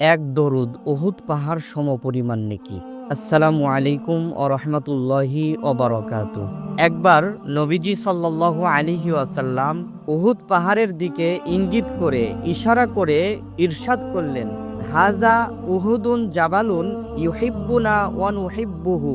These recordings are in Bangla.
এক দরুদ ওহুদ পাহাড় সমপরিমাণ নেকি। আসসালামু আলাইকুম ও রহমতুল্লাহি অবরকাতু একবার নবীজি সাল্লাহ আলিহি আসাল্লাম উহুদ পাহাড়ের দিকে ইঙ্গিত করে, ইশারা করে ইরশাদ করলেন হাজা উহুদুন জাবালুন ইউহিব্বুনা ওয়ান উহিব্বুহু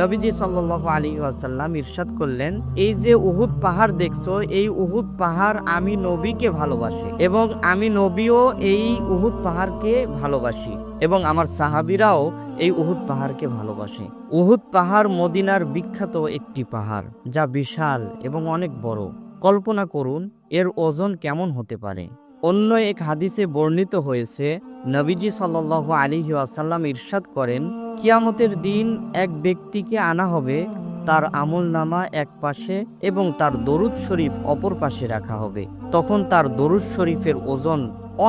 নবীজি সাল্লাল্লাহু আলাইহি ওয়াসাল্লাম ইরশাদ করলেন, এই যে উহুদ পাহাড় দেখছ, এই উহুদ পাহাড় আমি নবীকে ভালোবাসি এবং আমি নবীও এই উহুদ পাহাড়কে ভালোবাসি এবং আমার সাহাবিরাও এই উহুদ পাহাড়কে ভালোবাসে। উহুদ পাহাড় মদিনার বিখ্যাত একটি পাহাড়, যা বিশাল এবং অনেক বড়। কল্পনা করুন, এর ওজন কেমন হতে পারে? অন্য এক হাদিসে বর্ণিত হয়েছে, নবীজি সাল্লাল্লাহু আলাইহি ওয়াসাল্লাম ইরশাদ করেন কিয়ামতের দিন এক ব্যক্তিকে আনা হবে, তার আমল নামা এক পাশে এবং তার দরুদ শরীফ অপর পাশে রাখা হবে। তখন তার দরুদ শরীফের ওজন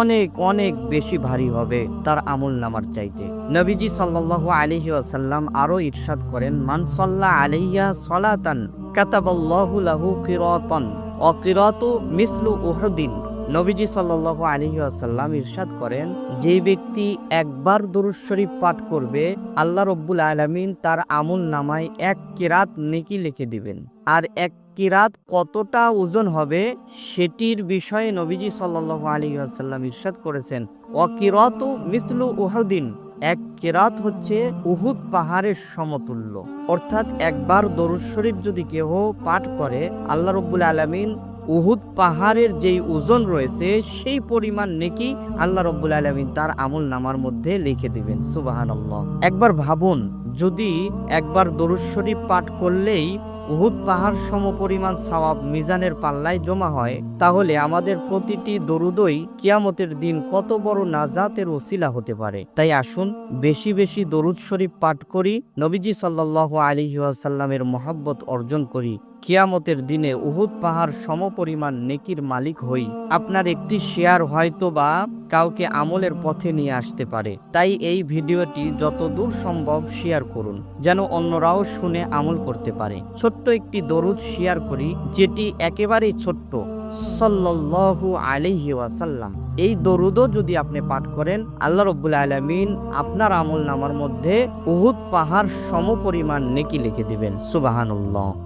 অনেক অনেক বেশি ভারী হবে তার আমল নামার চাইতে। নবীজি সাল্লাল্লাহু আলাইহি ওয়াসাল্লাম আরও ইরশাদ করেন, মান সাল্লা আলাইয়া সলাতান কাতাবাল্লাহু লাহু কিরাতান ও কিরাতু মিসলু উহুদিন। নবীজি সাল্লাল্লাহু আলাইহি ওয়াসাল্লাম ইরশাদ করেন, যে ব্যক্তি একবার দরুদ শরীফ পাঠ করবে, আল্লাহ রব্বুল আলামিন তার আমল নামায় এক কিরাত নেকি লিখে দিবেন। আর এক কিরাত কতটা ওজন হবে, সেটির বিষয়ে নবীজি সাল্লাল্লাহু আলাইহি ওয়াসাল্লাম ইরশাদ করেছেন অকিরাতু মিসলু উহুদিন, এক কেরাত হচ্ছে উহুদ পাহাড়ের সমতুল্য। অর্থাৎ একবার দরুদ শরীফ যদি কেহ পাঠ করে, আল্লাহ রব্বুল আলামিন উহুদ পাহাড়ের যেই ওজন রয়েছে, সেই পরিমাণ নেকি আল্লাহ রব্বুল আলমিন তার আমল নামার মধ্যে লিখে দিবেন সুবাহান একবার ভাবুন, যদি একবার দরুদ শরীফ পাঠ করলেই উহুদ পাহাড় সম পরিমাণ সওয়াব মিজানের পাল্লায় জমা হয়, তাহলে আমাদের প্রতিটি দরুদই কিয়ামতের দিন কত বড় নাজাতের ওসিলা হতে পারে। তাই আসুন, বেশি বেশি দরুদ শরীফ পাঠ করি, নবীজি সাল্লাহ আলিহি আসাল্লামের মহাব্বত অর্জন করি। কিয়ামতের দিনে উহুদ পাহাড় সমপরিমাণ নেকির মালিক হই। আপনার একটি শেয়ার হয়তো বা কাউকে আমলের পথে নিয়ে আসতে পারে। তাই এই ভিডিওটি যত দূর সম্ভব শেয়ার করুন, যেন অন্যরাও শুনে আমল করতে পারে। ছোট্ট একটি দরুদ শেয়ার করি, যেটি একেবারেই ছোট্ট। সাল্লাল্লাহু আলাইহি ওয়াসাল্লাম। এই দরুদও যদি আপনি পাঠ করেন, আল্লাহ রব্বুল আলামিন আপনার আমল নামার মধ্যে উহুদ পাহাড় সমপরিমাণ নেকি লিখে দিবেন। সুবাহানুল্লাহ।